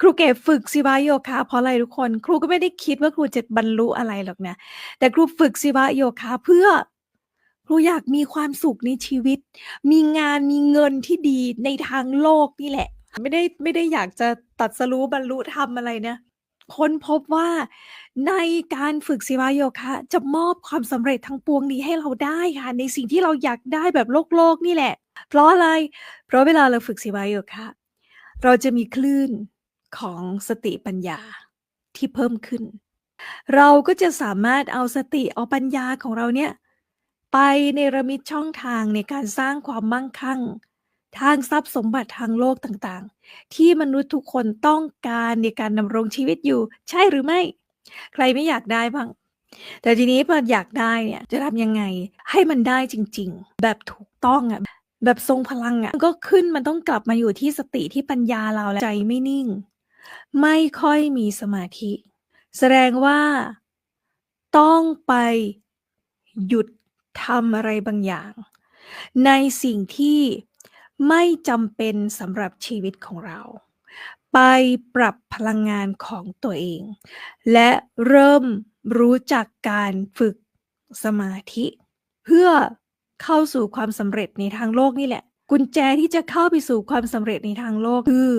ครูเก๋ฝึกศิวะโยคะเพราะอะไรทุกคน ครูก็ไม่ได้คิดว่าครูจะบรรลุอะไรหรอกนะ แต่ครูฝึกศิวะโยคะเพื่อครูอยากมีความสุขในชีวิต มีงานมีเงินที่ดีในทางโลกนี่แหละ ไม่ได้ไม่ได้อยากจะตรัสรู้บรรลุธรรมอะไรนะค้นพบว่าในการฝึกศิวะโยคะ จะมอบความสำเร็จทั้งปวงนี้ให้เราได้ค่ะ ในสิ่งที่เราอยากได้แบบโลกๆนี่แหละ เพราะอะไร เพราะเวลาเราฝึกศิวะโยคะ เราจะมีคลื่น ของสติปัญญาที่เพิ่มขึ้น เราก็จะสามารถเอาสติเอาปัญญาของเราเนี่ย ไปเนระมิตช่องทางในการสร้างความมั่งคั่ง ทางทรัพย์สมบัติทางโลกต่างๆ ที่มนุษย์ทุกคนต้องการในการดำรงชีวิตอยู่ ใช่หรือไม่ ใครไม่อยากได้บ้างแต่ทีนี้พออยากได้เนี่ยจะทำยังไงให้มันได้จริง ๆ แบบถูกต้องอะแบบทรงพลังอะก็ขึ้นมันต้องกลับมาอยู่ที่สติที่ปัญญาเราใจไม่นิ่ง ไม่ค่อยมีสมาธิ แสดงว่า ต้องไปหยุดทำอะไรบางอย่าง ในสิ่งที่ไม่จำเป็นสำหรับชีวิตของเรา ไปปรับพลังงานของตัวเอง และเริ่มรู้จักการฝึกสมาธิ เพื่อเข้าสู่ความสำเร็จในทางโลกนี่แหละ กุญแจที่จะเข้าไปสู่ความสำเร็จในทางโลกคือ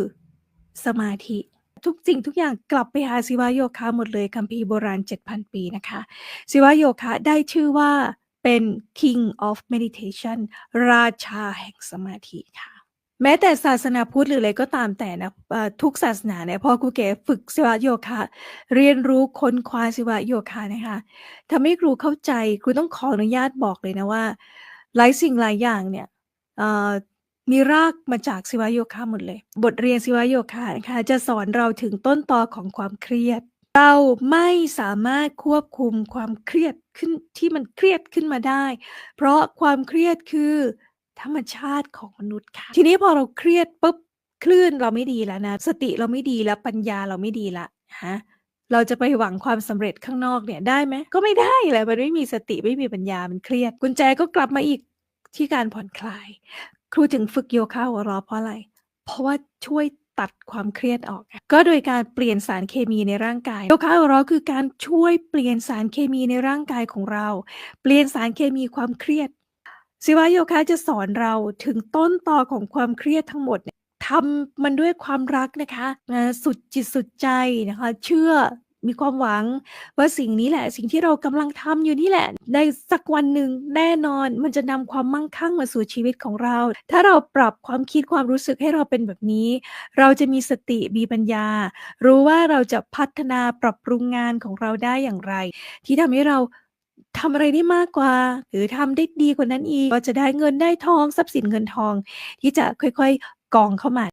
สมาธิ ทุกสิ่งทุกอย่างกลับไปหาศิวะโยคะหมดเลยคัมภีร์โบราณ 7,000 ปีนะคะ ศิวะโยคะได้ชื่อว่าเป็น King of Meditation ราชาแห่งสมาธิค่ะ แม้แต่ศาสนาพุทธหรืออะไรก็ตามแต่นะทุกศาสนาเนี่ยพอครูเก๋ฝึกศิวะโยคะ เรียนรู้ค้นคว้าศิวะโยคะนะคะทำให้ครูเข้าใจครูต้องขออนุญาตบอกเลยนะว่า หลายสิ่งหลายอย่างเนี่ย มีรากมาจากศิวโยคะหมดเลย บทเรียนศิวโยคะนะคะจะสอนเราถึงต้นตอของความเครียด เราไม่สามารถควบคุมความเครียดขึ้นที่มันเครียดขึ้นมาได้ เพราะความเครียดคือธรรมชาติของมนุษย์ค่ะ ทีนี้พอเราเครียดปุ๊บคลื่นเราไม่ดีแล้วนะ สติเราไม่ดีแล้วปัญญาเราไม่ดีล้วฮะเราจะไปหวังความสำเร็จข้างนอกเนี่ยได้ไหม?ก็ไม่ได้แหละมันไม่มีสติไม่มีปัญญามันเครียด กุญแจก็กลับมาอีกที่การผ่อนคลาย ครูถึงฝึกโยคะหัวเราะเพราะอะไร?เพราะว่าช่วยตัดความเครียดออก ก็โดยการเปลี่ยนสารเคมีในร่างกายโยคะหัวเราะคือการช่วยเปลี่ยนสารเคมีในร่างกายของเรา เปลี่ยนสารเคมีความเครียดศิวะโยคะจะสอนเราถึงต้นตอของความเครียดทั้งหมดทำมันด้วยความรักนะคะ สุดจิตสุดใจนะคะ เชื่อ มีความหวัง ว่าสิ่งนี้แหละ สิ่งที่เรากำลังทำอยู่นี่แหละในสักวันหนึ่งแน่นอน มันจะนำความมั่งคั่งมาสู่ชีวิตของเรา ถ้าเราปรับความคิดความรู้สึกให้เราเป็นแบบนี้ เราจะมีสติมีปัญญา รู้ว่าเราจะพัฒนาปรับปรุงงานของเราได้อย่างไร ที่ทำให้เราทำอะไรได้มากกว่า หรือทำได้ดีกว่านั้นอีก ก็จะได้เงินได้ทองทรัพย์สินเงินทอง ที่จะค่อยๆกองเข้ามา